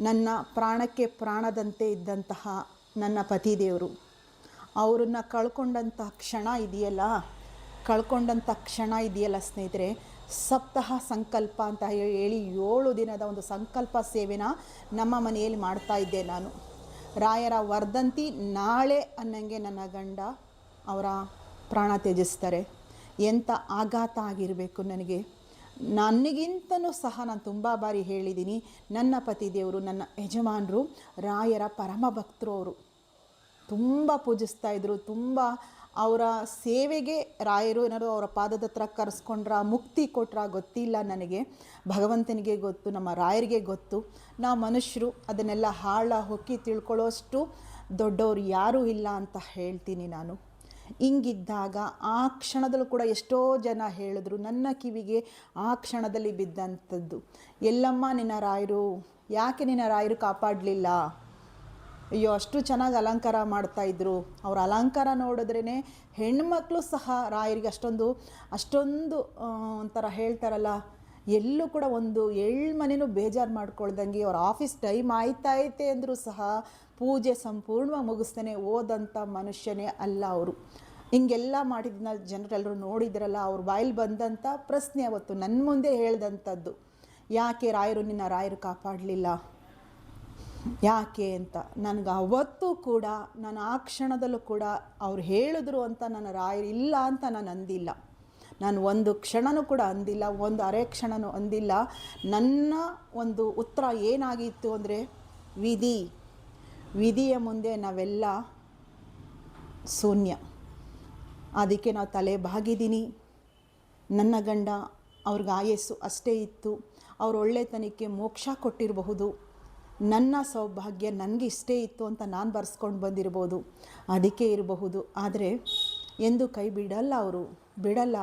ನನ್ನ ಪ್ರಾಣಕ್ಕೆ ಪ್ರಾಣದಂತೆ ಇದ್ದಂತಹ ನನ್ನ ಪತಿದೇವರು. ಅವರನ್ನ ಕಳ್ಕೊಂಡಂಥ ಕ್ಷಣ ಇದೆಯಲ್ಲ? ಕಳ್ಕೊಂಡಂಥ ಕ್ಷಣ ಇದೆಯಲ್ಲ ಸ್ನೇಹಿತರೆ? ಸಪ್ತಾಹ ಸಂಕಲ್ಪ ಅಂತ ಹೇಳಿ ಹೇಳಿ ಏಳು ದಿನದ ಒಂದು ಸಂಕಲ್ಪ ಸೇವೆನ ನಮ್ಮ ಮನೆಯಲ್ಲಿ ಮಾಡ್ತಾ ಇದ್ದೆ ನಾನು. ರಾಯರ ವರ್ಧಂತಿ ನಾಳೆ ಅನ್ನಂಗೆ ನನ್ನ ಗಂಡ ಅವರ ಪ್ರಾಣ ತ್ಯಜಿಸ್ತಾರೆ. ಎಂಥ ಆಘಾತ ಆಗಿರಬೇಕು ನನಗೆ. ನನಗಿಂತನೂ ಸಹ ನಾನು ತುಂಬ ಬಾರಿ ಹೇಳಿದ್ದೀನಿ ನನ್ನ ಪತಿದೇವರು, ನನ್ನ ಯಜಮಾನರು, ರಾಯರ ಪರಮ ಭಕ್ತರು ಅವರು. ತುಂಬ ಪೂಜಿಸ್ತಾ ಇದ್ದರು ತುಂಬ ಅವರ ಸೇವೆಗೆ ರಾಯರು ಏನಾದ್ರು ಅವರ ಪಾದದ ಹತ್ರ ಕರೆಸ್ಕೊಂಡ್ರ, ಮುಕ್ತಿ ಕೊಟ್ರ ಗೊತ್ತಿಲ್ಲ ನನಗೆ. ಭಗವಂತನಿಗೆ ಗೊತ್ತು, ನಮ್ಮ ರಾಯರಿಗೆ ಗೊತ್ತು. ನಾವು ಮನುಷ್ಯರು, ಅದನ್ನೆಲ್ಲ ಹಾಳ, ಹೊಕ್ಕಿ ತಿಳ್ಕೊಳ್ಳೋಷ್ಟು ದೊಡ್ಡವರು ಯಾರೂ ಇಲ್ಲ ಅಂತ ಹೇಳ್ತೀನಿ ನಾನು. ಹಿಂಗಿದ್ದಾಗ ಆ ಕ್ಷಣದಲ್ಲೂ ಕೂಡ ಎಷ್ಟೋ ಜನ ಹೇಳಿದ್ರು, ನನ್ನ ಕಿವಿಗೆ ಆ ಕ್ಷಣದಲ್ಲಿ ಬಿದ್ದಂಥದ್ದು. ಎಲ್ಲಮ್ಮ ನಿನ್ನ ರಾಯರು, ಯಾಕೆ ನಿನ್ನ ರಾಯರು ಕಾಪಾಡಲಿಲ್ಲ? ಅಯ್ಯೋ, ಅಷ್ಟು ಚೆನ್ನಾಗಿ ಅಲಂಕಾರ ಮಾಡ್ತಾಯಿದ್ರು ಅವ್ರ ಅಲಂಕಾರ ನೋಡಿದ್ರೇ ಹೆಣ್ಮಕ್ಳು ಸಹ ರಾಯರಿಗೆ ಅಷ್ಟೊಂದು ಅಷ್ಟೊಂದು ಒಂಥರ ಹೇಳ್ತಾರಲ್ಲ, ಎಲ್ಲೂ ಕೂಡ ಒಂದು ಎಳ್ಳು ಮನೆಯೂ ಬೇಜಾರು ಮಾಡ್ಕೊಳ್ದಂಗೆ ಅವ್ರ ಆಫೀಸ್ ಟೈಮ್ ಆಯ್ತಾಯ್ತೆ ಅಂದರೂ ಸಹ ಪೂಜೆ ಸಂಪೂರ್ಣವಾಗಿ ಮುಗಿಸ್ತೇನೆ ಓದಂಥ ಮನುಷ್ಯನೇ ಅಲ್ಲ ಅವರು. ಹಿಂಗೆಲ್ಲ ಮಾಡಿದ್ನ ಜನರೆಲ್ಲರೂ ನೋಡಿದ್ರಲ್ಲ, ಅವ್ರ ಬಾಯಲ್ಲಿ ಬಂದಂಥ ಪ್ರಶ್ನೆ ಅವತ್ತು ನನ್ನ ಮುಂದೆ ಹೇಳ್ದಂಥದ್ದು ಯಾಕೆ ರಾಯರು ನಿನ್ನ ರಾಯರು ಕಾಪಾಡಲಿಲ್ಲ? ಯಾಕೆ ಅಂತ? ನನಗೆ ಅವತ್ತು ಕೂಡ, ನಾನು ಆ ಕ್ಷಣದಲ್ಲೂ ಕೂಡ ಅವ್ರು ಹೇಳಿದ್ರು ಅಂತ ನನ್ನ ರಾಯರು ಇಲ್ಲ ಅಂತ ನಾನು ಅಂದಿಲ್ಲ. ನಾನು ಒಂದು ಕ್ಷಣನೂ ಕೂಡ ಅಂದಿಲ್ಲ, ಒಂದು ಅರೆ ಕ್ಷಣನೂ ಅಂದಿಲ್ಲ. ನನ್ನ ಒಂದು ಉತ್ತರ ಏನಾಗಿತ್ತು ಅಂದರೆ, ವಿಧಿ. ವಿಧಿಯ ಮುಂದೆ ನಾವೆಲ್ಲ ಶೂನ್ಯ. ಅದಕ್ಕೆ ನಾವು ತಲೆ ಬಾಗಿದ್ದೀನಿ ನನ್ನ ಗಂಡ ಅವ್ರಿಗೆ ಆಯಸ್ಸು ಅಷ್ಟೇ ಇತ್ತು. ಅವ್ರ ಒಳ್ಳೆತನಕ್ಕೆ ಮೋಕ್ಷ ಕೊಟ್ಟಿರಬಹುದು. ನನ್ನ ಸೌಭಾಗ್ಯ ನನಗೆ ಇಷ್ಟೇ ಇತ್ತು ಅಂತ ನಾನು ಬರ್ಸ್ಕೊಂಡು ಬಂದಿರ್ಬೋದು. ಅದಕ್ಕೆ ಇರಬಹುದು. ಆದರೆ ಎಂದು ಕೈ ಬಿಡಲ್ಲ ಅವರು. ಬಿಡಲ್ಲ.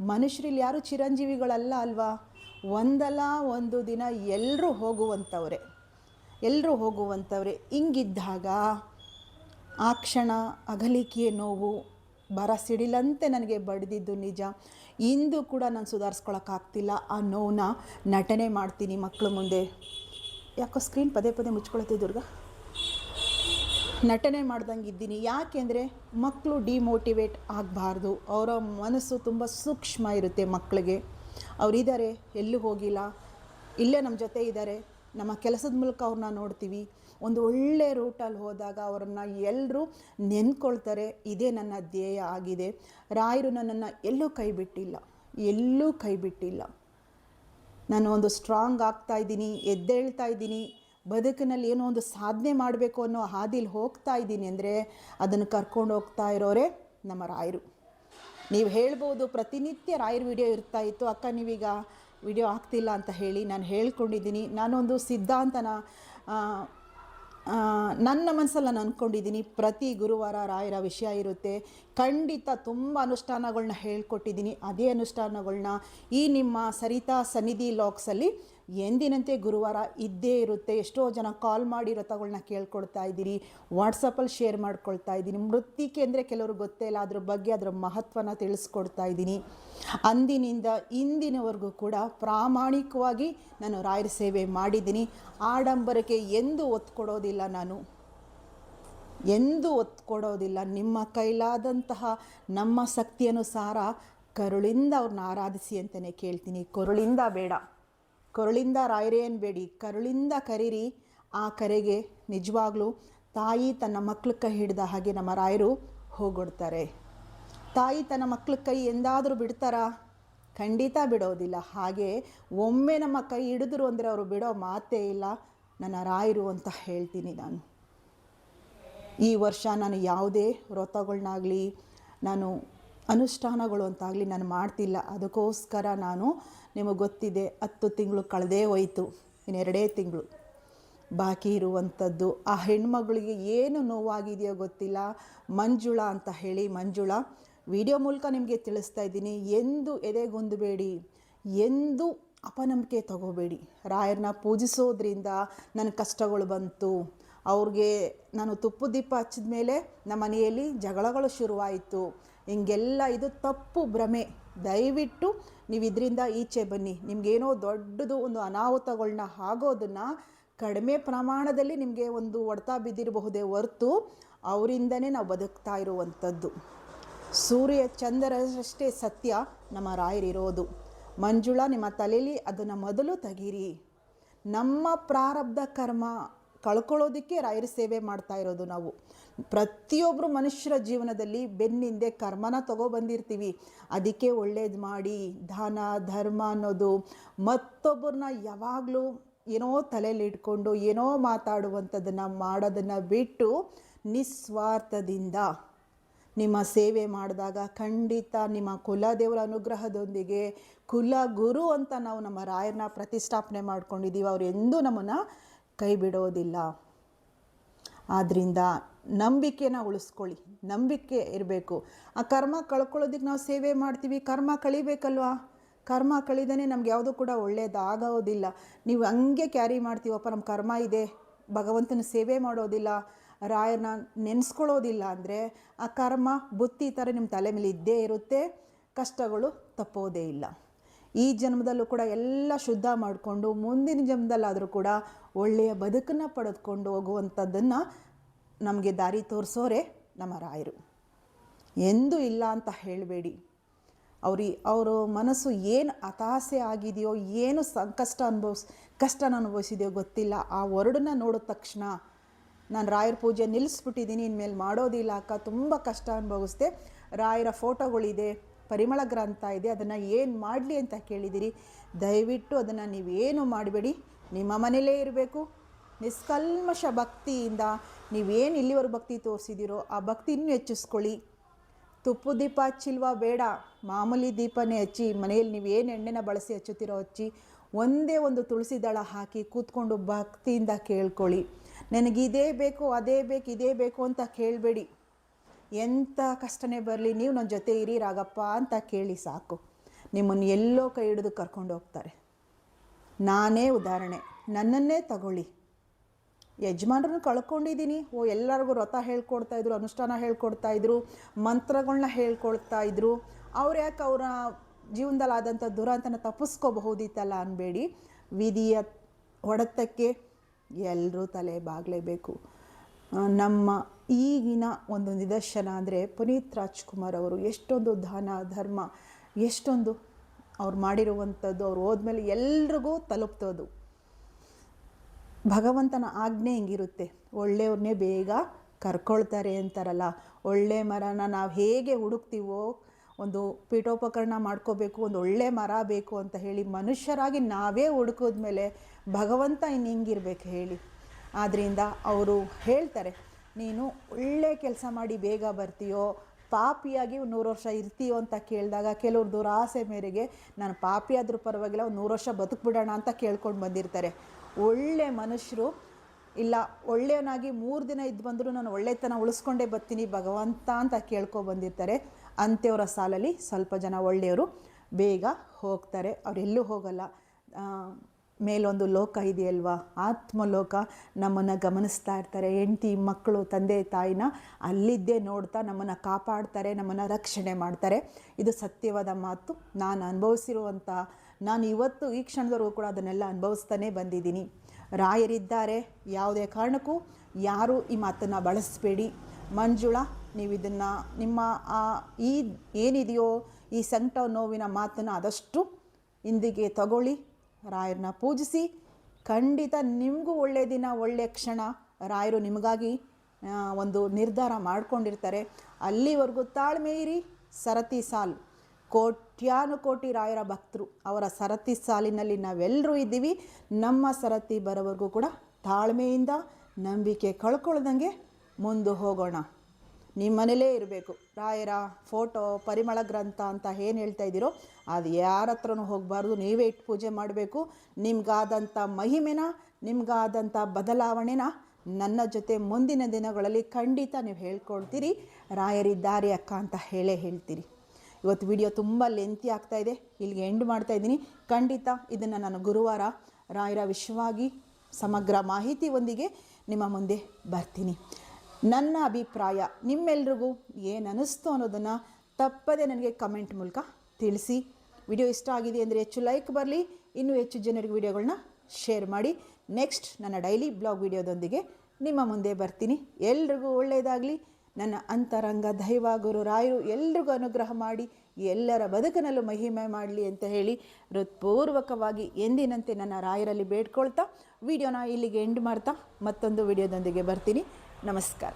ಮನುಷ್ಯರಲ್ಲಿ ಯಾರು ಚಿರಂಜೀವಿಗಳಲ್ಲ ಅಲ್ವಾ? ಒಂದಲ್ಲ ಒಂದು ದಿನ ಎಲ್ಲರೂ ಹೋಗುವಂಥವ್ರೆ ಎಲ್ಲರೂ ಹೋಗುವಂಥವ್ರೆ. ಹಿಂಗಿದ್ದಾಗ ಆ ಕ್ಷಣ ಅಗಲಿಕೆಯ ನೋವು, ಬರ ಸಿಡಿಲಂತೆ ನನಗೆ ಬಡಿದಿದ್ದು ನಿಜ. ಇಂದು ಕೂಡ ನಾನು ಸುಧಾರಿಸ್ಕೊಳಕ್ಕಾಗ್ತಿಲ್ಲ. ಆ ನೋವನ್ನ ನಟನೆ ಮಾಡ್ತೀನಿ ಮಕ್ಕಳ ಮುಂದೆ. ಯಾಕೋ ಸ್ಕ್ರೀನ್ ಪದೇ ಪದೇ ಮುಚ್ಕೊಳತ್ತೆ ದುರ್ಗ? ನಟನೆ ಮಾಡ್ದಂಗೆ ಇದ್ದೀನಿ ಯಾಕೆಂದರೆ ಮಕ್ಕಳು ಡಿಮೋಟಿವೇಟ್ ಆಗಬಾರ್ದು. ಅವರ ಮನಸ್ಸು ತುಂಬ ಸೂಕ್ಷ್ಮ ಇರುತ್ತೆ ಮಕ್ಕಳಿಗೆ ಅವರಿದ್ದಾರೆ, ಎಲ್ಲೂ ಹೋಗಿಲ್ಲ. ಇಲ್ಲೇ ನಮ್ಮ ಜೊತೆ ಇದ್ದಾರೆ. ನಮ್ಮ ಕೆಲಸದ ಮೂಲಕ ಅವ್ರನ್ನ ನೋಡ್ತೀವಿ. ಒಂದು ಒಳ್ಳೆ ರೂಟಲ್ಲಿ ಹೋದಾಗ ಅವರನ್ನು ಎಲ್ಲರೂ ನೆನ್ಕೊಳ್ತಾರೆ, ಇದೇ ನನ್ನ ಧ್ಯೇಯ ಆಗಿದೆ. ರಾಯರು ನನ್ನನ್ನು ಎಲ್ಲೂ ಕೈ ಬಿಟ್ಟಿಲ್ಲ, ಎಲ್ಲೂ ಕೈ ಬಿಟ್ಟಿಲ್ಲ. ನಾನು ಒಂದು ಸ್ಟ್ರಾಂಗ್ ಆಗ್ತಾ ಇದ್ದೀನಿ, ಎದ್ದೇಳ್ತಾ ಇದ್ದೀನಿ, ಬದುಕಿನಲ್ಲಿ ಏನೋ ಒಂದು ಸಾಧನೆ ಮಾಡಬೇಕು ಅನ್ನೋ ಹಾದಿಲಿ ಹೋಗ್ತಾ ಇದ್ದೀನಿ ಅಂದರೆ ಅದನ್ನು ಕರ್ಕೊಂಡು ಹೋಗ್ತಾ ಇರೋರೆ ನಮ್ಮ ರಾಯರು. ನೀವು ಹೇಳ್ಬೋದು ಪ್ರತಿನಿತ್ಯ ರಾಯರ್ ವಿಡಿಯೋ ಇರ್ತಾ ಇತ್ತು. ಅಕ್ಕ, ನೀವೀಗ ವಿಡಿಯೋ ಆಗ್ತಿಲ್ಲ ಅಂತ ಹೇಳಿ ನಾನು ಹೇಳ್ಕೊಂಡಿದ್ದೀನಿ. ನಾನೊಂದು ಸಿದ್ಧಾಂತನ ನನ್ನ ಮನಸ್ಸಲ್ಲಿ ನಾನು ಅಂದ್ಕೊಂಡಿದ್ದೀನಿ ಪ್ರತಿ ಗುರುವಾರ ರಾಯರ ವಿಷಯ ಇರುತ್ತೆ. ಖಂಡಿತ ತುಂಬ ಅನುಷ್ಠಾನಗಳನ್ನ ಹೇಳ್ಕೊಟ್ಟಿದ್ದೀನಿ. ಅದೇ ಅನುಷ್ಠಾನಗಳನ್ನ ಈ ನಿಮ್ಮ ಸರಿತಾ ಸನ್ನಿಧಿ ಲಾಕ್ಸಲ್ಲಿ ಎಂದಿನಂತೆ ಗುರುವಾರ ಇದ್ದೇ ಇರುತ್ತೆ. ಎಷ್ಟೋ ಜನ ಕಾಲ್ ಮಾಡಿ ವ್ರತಗಳನ್ನ ಕೇಳ್ಕೊಳ್ತಾ ಇದ್ದೀರಿ ವಾಟ್ಸಪ್ಪಲ್ಲಿ ಶೇರ್ ಮಾಡ್ಕೊಳ್ತಾ ಇದ್ದೀನಿ ಮೃತ್ತಿಕೆ ಅಂದರೆ ಕೆಲವರು ಗೊತ್ತೇ ಇಲ್ಲ, ಅದ್ರ ಬಗ್ಗೆ ಅದರ ಮಹತ್ವನ ತಿಳಿಸ್ಕೊಡ್ತಾ ಇದ್ದೀನಿ. ಅಂದಿನಿಂದ ಇಂದಿನವರೆಗೂ ಕೂಡ ಪ್ರಾಮಾಣಿಕವಾಗಿ ನಾನು ರಾಯರ ಸೇವೆ ಮಾಡಿದ್ದೀನಿ. ಆಡಂಬರಕ್ಕೆ ಎಂದೂ ಒತ್ತು ಕೊಡೋದಿಲ್ಲ ನಾನು. ಎಂದೂ ಒತ್ತು ಕೊಡೋದಿಲ್ಲ ನಿಮ್ಮ ಕೈಲಾದಂತಹ ನಮ್ಮ ಶಕ್ತಿಯನುಸಾರ ಕರುಳಿಂದ ಅವ್ರನ್ನ ಆರಾಧಿಸಿ ಅಂತಲೇ ಕೇಳ್ತೀನಿ. ಕರುಳಿಂದ ಬೇಡ. ಕರುಳಿಂದ ರಾಯರೇನು ಬೇಡಿ ಕರುಳಿಂದ ಕರೀರಿ. ಆ ಕರೆಗೆ ನಿಜವಾಗ್ಲೂ ತಾಯಿ ತನ್ನ ಮಕ್ಕಳ ಕೈ ಹಿಡಿದ ಹಾಗೆ ನಮ್ಮ ರಾಯರು ಹೋಗೊಡ್ತಾರೆ. ತಾಯಿ ತನ್ನ ಮಕ್ಳ ಕೈ ಎಂದಾದರೂ ಬಿಡ್ತಾರಾ? ಖಂಡಿತ ಬಿಡೋದಿಲ್ಲ. ಹಾಗೆ ಒಮ್ಮೆ ನಮ್ಮ ಕೈ ಹಿಡಿದ್ರು ಅಂದರೆ ಅವರು ಬಿಡೋ ಮಾತೇ ಇಲ್ಲ. ನನ್ನ ರಾಯರು ಅಂತ ಹೇಳ್ತೀನಿ ನಾನು. ಈ ವರ್ಷ ನಾನು ಯಾವುದೇ ವ್ರತಗಳನ್ನಾಗಲಿ ನಾನು ಅನುಷ್ಠಾನಗಳು ಅಂತಾಗಲಿ ನಾನು ಮಾಡ್ತಿಲ್ಲ. ಅದಕ್ಕೋಸ್ಕರ ನಾನು ನಿಮಗೆ ಗೊತ್ತಿದೆ, ಹತ್ತು ತಿಂಗಳು ಕಳೆದೇ ಹೋಯಿತು, ಇನ್ನೆರಡೇ ತಿಂಗಳು. ಬಾಕಿ ಇರುವಂಥದ್ದು, ಆ ಹೆಣ್ಮಗಳಿಗೆ ಏನು ನೋವಾಗಿದೆಯೋ ಗೊತ್ತಿಲ್ಲ. ಮಂಜುಳಾ ಅಂತ ಹೇಳಿ, ಮಂಜುಳ, ವಿಡಿಯೋ ಮೂಲಕ ನಿಮಗೆ ತಿಳಿಸ್ತಾ ಇದ್ದೀನಿ, ಎಂದು ಎದೆಗೊಂದಬೇಡಿ, ಎಂದು ಅಪನಂಬಿಕೆ ತಗೋಬೇಡಿ. ರಾಯರನ್ನ ಪೂಜಿಸೋದ್ರಿಂದ ನನ್ನ ಕಷ್ಟಗಳು ಬಂತು. ಅವ್ರಿಗೆ ನಾನು ತುಪ್ಪು ದೀಪ ಹಚ್ಚಿದ ಮೇಲೆ ನಮ್ಮ ಮನೆಯಲ್ಲಿ ಜಗಳಗಳು ಶುರುವಾಯಿತು. ಹಿಂಗೆಲ್ಲ ಇದು ತಪ್ಪು ಭ್ರಮೆ. ದಯವಿಟ್ಟು ನೀವು ಇದರಿಂದ ಈಚೆ ಬನ್ನಿ. ನಿಮಗೇನೋ ದೊಡ್ಡದು ಒಂದು ಅನಾಹುತಗಳನ್ನ ಆಗೋದನ್ನು ಕಡಿಮೆ ಪ್ರಮಾಣದಲ್ಲಿ ನಿಮಗೆ ಒಂದು ಹೊಡೆತ ಬಿದ್ದಿರಬಹುದೇ ಹೊರತು ಅವರಿಂದನೇ ನಾವು ಬದುಕ್ತಾ ಇರುವಂಥದ್ದು. ಸೂರ್ಯ ಚಂದ್ರರಷ್ಟೇ ಸತ್ಯ, ನಮ್ಮ ರಾಯರಿರೋದು. ಮಂಜುಳ, ನಿಮ್ಮ ತಲೆಯಲ್ಲಿ ಅದನ್ನು ಮೊದಲು ತೆಗೀರಿ. ನಮ್ಮ ಪ್ರಾರಬ್ಧ ಕರ್ಮ ಕಳ್ಕೊಳ್ಳೋದಕ್ಕೆ ರಾಯರ ಸೇವೆ ಮಾಡ್ತಾ ಇರೋದು ನಾವು. ಪ್ರತಿಯೊಬ್ಬರು ಮನುಷ್ಯರ ಜೀವನದಲ್ಲಿ ಬೆನ್ನಿಂದೆ ಕರ್ಮನ ತಗೊಬಂದಿರ್ತೀವಿ ಅದಕ್ಕೆ ಒಳ್ಳೇದು ಮಾಡಿ ದಾನ ಧರ್ಮ ಅನ್ನೋದು ಮತ್ತೊಬ್ಬರನ್ನ ಯಾವಾಗಲೂ ಏನೋ ತಲೆಯಲ್ಲಿ ಇಟ್ಕೊಂಡು ಏನೋ ಮಾತಾಡುವಂಥದ್ದನ್ನು ಮಾಡೋದನ್ನು ಬಿಟ್ಟು ನಿಸ್ವಾರ್ಥದಿಂದ ನಿಮ್ಮ ಸೇವೆ ಮಾಡಿದಾಗ ಖಂಡಿತ ನಿಮ್ಮ ಕುಲದೇವರ ಅನುಗ್ರಹದೊಂದಿಗೆ ಕುಲ ಗುರು ಅಂತ ನಾವು ನಮ್ಮ ರಾಯರನ್ನ ಪ್ರತಿಷ್ಠಾಪನೆ ಮಾಡ್ಕೊಂಡಿದ್ದೀವಿ. ಅವರು ಎಂದೂ ನಮ್ಮನ್ನು ಕೈ ಬಿಡೋದಿಲ್ಲ ಆದ್ದರಿಂದ ನಂಬಿಕೆನ ಉಳಿಸ್ಕೊಳ್ಳಿ. ನಂಬಿಕೆ ಇರಬೇಕು. ಆ ಕರ್ಮ ಕಳ್ಕೊಳ್ಳೋದಕ್ಕೆ ನಾವು ಸೇವೆ ಮಾಡ್ತೀವಿ. ಕರ್ಮ ಕಳಿಬೇಕಲ್ವಾ? ಕರ್ಮ ಕಳಿದೇ ನಮ್ಗೆ ಯಾವುದೂ ಕೂಡ ಒಳ್ಳೇದಾಗೋದಿಲ್ಲ. ನೀವು ಹಂಗೆ ಕ್ಯಾರಿ ಮಾಡ್ತೀವಪ್ಪ ನಮ್ಮ ಕರ್ಮ ಇದೆ. ಭಗವಂತನ ಸೇವೆ ಮಾಡೋದಿಲ್ಲ. ರಾಯರನ್ನ ನೆನೆಸ್ಕೊಳ್ಳೋದಿಲ್ಲ ಅಂದರೆ ಆ ಕರ್ಮ, ಬುತ್ತಿ ಥರ ನಿಮ್ಮ ತಲೆ ಮೇಲೆ ಇದ್ದೇ ಇರುತ್ತೆ. ಕಷ್ಟಗಳು ತಪ್ಪೋದೇ ಇಲ್ಲ. ಈ ಜನ್ಮದಲ್ಲೂ ಕೂಡ ಎಲ್ಲ ಶುದ್ಧ ಮಾಡಿಕೊಂಡು ಮುಂದಿನ ಜನ್ಮದಲ್ಲಾದರೂ ಕೂಡ ಒಳ್ಳೆಯ ಬದುಕನ್ನು ಪಡೆದುಕೊಂಡು ಹೋಗುವಂಥದ್ದನ್ನು ನಮಗೆ ದಾರಿ ತೋರಿಸೋರೆ ನಮ್ಮ ರಾಯರು. ಎಂದೂ ಇಲ್ಲ ಅಂತ ಹೇಳಬೇಡಿ. ಅವ್ರಿ, ಅವರ ಮನಸ್ಸು ಏನು ಹತಾಸೆ ಆಗಿದೆಯೋ, ಏನು ಸಂಕಷ್ಟ ಅನುಭವಿಸ್, ಕಷ್ಟನ ಅನುಭವಿಸಿದೆಯೋ ಗೊತ್ತಿಲ್ಲ. ಆ ವರ್ಡನ್ನ ನೋಡಿದ ತಕ್ಷಣ ನಾನು ರಾಯರ ಪೂಜೆ ನಿಲ್ಲಿಸ್ಬಿಟ್ಟಿದ್ದೀನಿ, ಇನ್ಮೇಲೆ ಮಾಡೋದಿಲ್ಲ ಅಕ್ಕ, ತುಂಬ ಕಷ್ಟ ಅನುಭವಿಸ್ದೆ. ರಾಯರ ಫೋಟೋಗಳಿದೆ ಪರಿಮಳ ಗ್ರಂಥ ಇದೆ, ಅದನ್ನು ಏನು ಮಾಡಲಿ ಅಂತ ಕೇಳಿದಿರಿ. ದಯವಿಟ್ಟು ಅದನ್ನು ನೀವೇನು ಮಾಡಬೇಡಿ. ನಿಮ್ಮ ಮನೇಲೇ ಇರಬೇಕು. ನಿಷ್ಕಲ್ಮಶ ಭಕ್ತಿಯಿಂದ ನೀವೇನು ಇಲ್ಲಿವರೆಗೂ ಭಕ್ತಿ ತೋರಿಸಿದ್ದೀರೋ ಆ ಭಕ್ತಿ ಇನ್ನೂ ಹೆಚ್ಚಿಸ್ಕೊಳ್ಳಿ. ತುಪ್ಪು ದೀಪ ಹಚ್ಚಿಲ್ವಾ? ಬೇಡ. ಮಾಮೂಲಿ ದೀಪನೇ ಹಚ್ಚಿ, ಮನೆಯಲ್ಲಿ ನೀವು ಏನು ಎಣ್ಣೆನ ಬಳಸಿ ಹಚ್ಚುತ್ತೀರೋ ಹಚ್ಚಿ, ಒಂದೇ ಒಂದು ತುಳಸಿ ದಳ ಹಾಕಿ ಕೂತ್ಕೊಂಡು ಭಕ್ತಿಯಿಂದ ಕೇಳ್ಕೊಳ್ಳಿ. ನನಗಿದೇ ಬೇಕು, ಅದೇ ಬೇಕು, ಇದೇ ಬೇಕು ಅಂತ ಕೇಳಬೇಡಿ. ಎಂಥ ಕಷ್ಟನೇ ಬರಲಿ, ನೀವು ನನ್ನ ಜೊತೆ ಇರಿ ರಾಗಪ್ಪ ಅಂತ ಕೇಳಿ ಸಾಕು. ನಿಮ್ಮನ್ನು ಎಲ್ಲೋ ಕೈ ಹಿಡಿದು ಕರ್ಕೊಂಡು ಹೋಗ್ತಾರೆ. ನಾನೇ ಉದಾಹರಣೆ. ನನ್ನನ್ನೇ ತಗೊಳ್ಳಿ. ಯಜಮಾನ್ರನ್ನ ಕಳ್ಕೊಂಡಿದ್ದೀನಿ. ಓ, ಎಲ್ಲರಿಗೂ ವ್ರತ ಹೇಳ್ಕೊಡ್ತಾ ಇದ್ರು, ಅನುಷ್ಠಾನ ಹೇಳ್ಕೊಡ್ತಾ ಇದ್ರು ಮಂತ್ರಗಳನ್ನ ಹೇಳ್ಕೊಡ್ತಾ ಇದ್ರು. ಅವ್ರು ಯಾಕೆ ಅವರ ಜೀವನದಲ್ಲಿ ಆದಂಥ ದುರಂತನ ತಪ್ಪಿಸ್ಕೋಬಹುದಿತ್ತಲ್ಲ ಅನ್ಬೇಡಿ. ವಿಧಿಯ ಹೊಡೆತಕ್ಕೆ ಎಲ್ಲರೂ ತಲೆ ಬಾಗಲೇಬೇಕು. ನಮ್ಮ ಈಗಿನ ಒಂದು ನಿದರ್ಶನ ಅಂದರೆ ಪುನೀತ್ ರಾಜ್ಕುಮಾರ್ ಅವರು ಎಷ್ಟೊಂದು ದಾನ, ಧರ್ಮ, ಎಷ್ಟೊಂದು ಅವ್ರು ಮಾಡಿರುವಂಥದ್ದು, ಅವ್ರು ಹೋದ್ಮೇಲೆ ಎಲ್ರಿಗೂ ತಲುಪ್ತೋದು. ಭಗವಂತನ ಆಜ್ಞೆ ಹಿಂಗಿರುತ್ತೆ? ಒಳ್ಳೆಯವ್ರನ್ನೇ ಬೇಗ ಕರ್ಕೊಳ್ತಾರೆ ಅಂತಾರಲ್ಲ. ಒಳ್ಳೆ ಮರನ ನಾವು ಹೇಗೆ ಹುಡುಕ್ತೀವೋ, ಒಂದು ಪೀಠೋಪಕರಣ ಮಾಡ್ಕೋಬೇಕು, ಒಂದು ಒಳ್ಳೆ ಮರ ಬೇಕು ಅಂತ ಹೇಳಿ ಮನುಷ್ಯರಾಗಿ ನಾವೇ ಹುಡುಕಿದ್ಮೇಲೆ ಭಗವಂತ ಇನ್ನು ಹಿಂಗಿರ್ಬೇಕು ಹೇಳಿ. ಆದ್ದರಿಂದ ಅವರು ಹೇಳ್ತಾರೆ ನೀನು ಒಳ್ಳೆ ಕೆಲಸ ಮಾಡಿ ಬೇಗ ಬರ್ತೀಯೋ, ಪಾಪಿಯಾಗಿ ನೂರು ವರ್ಷ ಇರ್ತೀಯೋ ಅಂತ ಕೇಳಿದಾಗ ಕೆಲವ್ರು ದುರಾಸೆ ಮೇರೆಗೆ, ನಾನು ಪಾಪಿ ಆದರೂ ಪರವಾಗಿಲ್ಲ, ಒಂದು ನೂರು ವರ್ಷ ಬದುಕ್ಬಿಡೋಣ ಅಂತ ಕೇಳ್ಕೊಂಡು ಬಂದಿರ್ತಾರೆ. ಒಳ್ಳೆ ಮನುಷ್ಯರು, ಇಲ್ಲ, ಒಳ್ಳೆಯವನಾಗಿ ಮೂರು ದಿನ ಇದ್ದು ಬಂದರೂ ನಾನು ಒಳ್ಳೆತನ ಉಳಿಸ್ಕೊಂಡೇ ಬರ್ತೀನಿ, ಭಗವಂತ ಅಂತ ಕೇಳ್ಕೊ ಬಂದಿರ್ತಾರೆ. ಅಂಥವ್ರ ಸಾಲಲ್ಲಿ ಸ್ವಲ್ಪ ಜನ ಒಳ್ಳೆಯವರು, ಬೇಗ ಹೋಗ್ತಾರೆ. ಅವರೆಲ್ಲೂ ಹೋಗಲ್ಲ. ಮೇಲೊಂದು ಲೋಕ ಇದೆಯಲ್ವಾ? ಆತ್ಮಲೋಕ ನಮ್ಮನ್ನು ಗಮನಿಸ್ತಾ ಇರ್ತಾರೆ. ಹೆಂಡತಿ, ಮಕ್ಕಳು, ತಂದೆ, ತಾಯಿನ ಅಲ್ಲಿದ್ದೇ ನೋಡ್ತಾ ನಮ್ಮನ್ನು ಕಾಪಾಡ್ತಾರೆ, ನಮ್ಮನ್ನು ರಕ್ಷಣೆ ಮಾಡ್ತಾರೆ. ಇದು ಸತ್ಯವಾದ ಮಾತು. ನಾನು ಅನುಭವಿಸಿರುವಂಥ ನಾನು ಇವತ್ತು ಈ ಕ್ಷಣದವರೆಗೂ ಕೂಡ ಅದನ್ನೆಲ್ಲ ಅನುಭವಿಸ್ತಾನೆ ಬಂದಿದ್ದೀನಿ. ರಾಯರಿದ್ದಾರೆ. ಯಾವುದೇ ಕಾರಣಕ್ಕೂ ಯಾರೂ ಈ ಮಾತನ್ನು ಬಳಸಬೇಡಿ. ಮಂಜುಳಾ ನೀವು ಇದನ್ನು ನಿಮ್ಮ ಈ ಏನಿದೆಯೋ ಈ ಸಂಕಟ ನೋವಿನ ಮಾತನ್ನು ಆದಷ್ಟು ಇಂದಿಗೆ ತಗೊಳ್ಳಿ. ರಾಯರನ್ನ ಪೂಜಿಸಿ ಖಂಡಿತ ನಿಮಗೂ ಒಳ್ಳೆಯ ದಿನ ಒಳ್ಳೆಯ ಕ್ಷಣ. ರಾಯರು ನಿಮಗಾಗಿ ಒಂದು ನಿರ್ಧಾರ ಮಾಡ್ಕೊಂಡಿರ್ತಾರೆ. ಅಲ್ಲಿವರೆಗೂ ತಾಳ್ಮೆ ಇರಿ, ಸರತಿ ಸಾಲು. ಕೋಟ್ಯಾನುಕೋಟಿ ರಾಯರ ಭಕ್ತರು, ಅವರ ಸರತಿ ಸಾಲಿನಲ್ಲಿ ನಾವೆಲ್ಲರೂ ಇದ್ದೀವಿ. ನಮ್ಮ ಸರತಿ ಬರೋವರೆಗೂ ಕೂಡ ತಾಳ್ಮೆಯಿಂದ ನಂಬಿಕೆ ಕಳ್ಕೊಳ್ದಂಗೆ ಮುಂದೆ ಹೋಗೋಣ. ನಿಮ್ಮ ಮನೇಲೇ ಇರಬೇಕು. ರಾಯರ ಫೋಟೋ, ಪರಿಮಳ ಗ್ರಂಥ ಅಂತ ಏನು ಹೇಳ್ತಾ ಇದ್ದೀರೋ ಅದು ಯಾರ ಹತ್ರನೂ ಹೋಗಬಾರ್ದು. ನೀವೇ ಇಟ್ಟು ಪೂಜೆ ಮಾಡಬೇಕು. ನಿಮ್ಗಾದಂಥ ಮಹಿಮೆನ, ನಿಮ್ಗಾದಂಥ ಬದಲಾವಣೆನ ನನ್ನ ಜೊತೆ ಮುಂದಿನ ದಿನಗಳಲ್ಲಿ ಖಂಡಿತ ನೀವು ಹೇಳ್ಕೊಳ್ತೀರಿ. ರಾಯರಿದ್ದಾರೆ ಅಕ್ಕ ಅಂತ ಹೇಳೇ ಹೇಳ್ತೀರಿ. ಇವತ್ತು ವಿಡಿಯೋ ತುಂಬ ಲೆಂತಿ ಇದೆ. ಇಲ್ಲಿಗೆ ಎಂಡ್ ಮಾಡ್ತಾ ಇದ್ದೀನಿ. ಖಂಡಿತ ಇದನ್ನು ನಾನು ಗುರುವಾರ, ರಾಯರ ವಿಶ್ವವಾಗಿ ಸಮಗ್ರ ಮಾಹಿತಿಯೊಂದಿಗೆ ನಿಮ್ಮ ಮುಂದೆ ಬರ್ತೀನಿ. ನನ್ನ ಅಭಿಪ್ರಾಯ, ನಿಮ್ಮೆಲ್ರಿಗೂ ಏನು ಅನ್ನಿಸ್ತು ಅನ್ನೋದನ್ನು ತಪ್ಪದೆ ನನಗೆ ಕಮೆಂಟ್ ಮೂಲಕ ತಿಳಿಸಿ. ವಿಡಿಯೋ ಇಷ್ಟ ಆಗಿದೆ ಅಂದರೆ ಹೆಚ್ಚು ಲೈಕ್ ಬರಲಿ, ಇನ್ನೂ ಹೆಚ್ಚು ಜನರಿಗೆ ವಿಡಿಯೋಗಳನ್ನ ಶೇರ್ ಮಾಡಿ. ನೆಕ್ಸ್ಟ್ ನನ್ನ ಡೈಲಿ ಬ್ಲಾಗ್ ವಿಡಿಯೋದೊಂದಿಗೆ ನಿಮ್ಮ ಮುಂದೆ ಬರ್ತೀನಿ. ಎಲ್ರಿಗೂ ಒಳ್ಳೆಯದಾಗಲಿ ನನ್ನ ಅಂತರಂಗ ದೈವ ಗುರು ರಾಯರು ಎಲ್ರಿಗೂ ಅನುಗ್ರಹ ಮಾಡಿ, ಎಲ್ಲರ ಬದುಕನಲ್ಲೂ ಮಹಿಮೆ ಮಾಡಲಿ ಅಂತ ಹೇಳಿ ಹೃತ್ಪೂರ್ವಕವಾಗಿ ಎಂದಿನಂತೆ ನನ್ನ ರಾಯರಲ್ಲಿ ಬೇಡ್ಕೊಳ್ತಾ, ವಿಡಿಯೋನ ಇಲ್ಲಿಗೆ ಎಂಡ್ ಮಾಡ್ತಾ ಮತ್ತೊಂದು ವಿಡಿಯೋದೊಂದಿಗೆ ಬರ್ತೀನಿ. ನಮಸ್ಕಾರ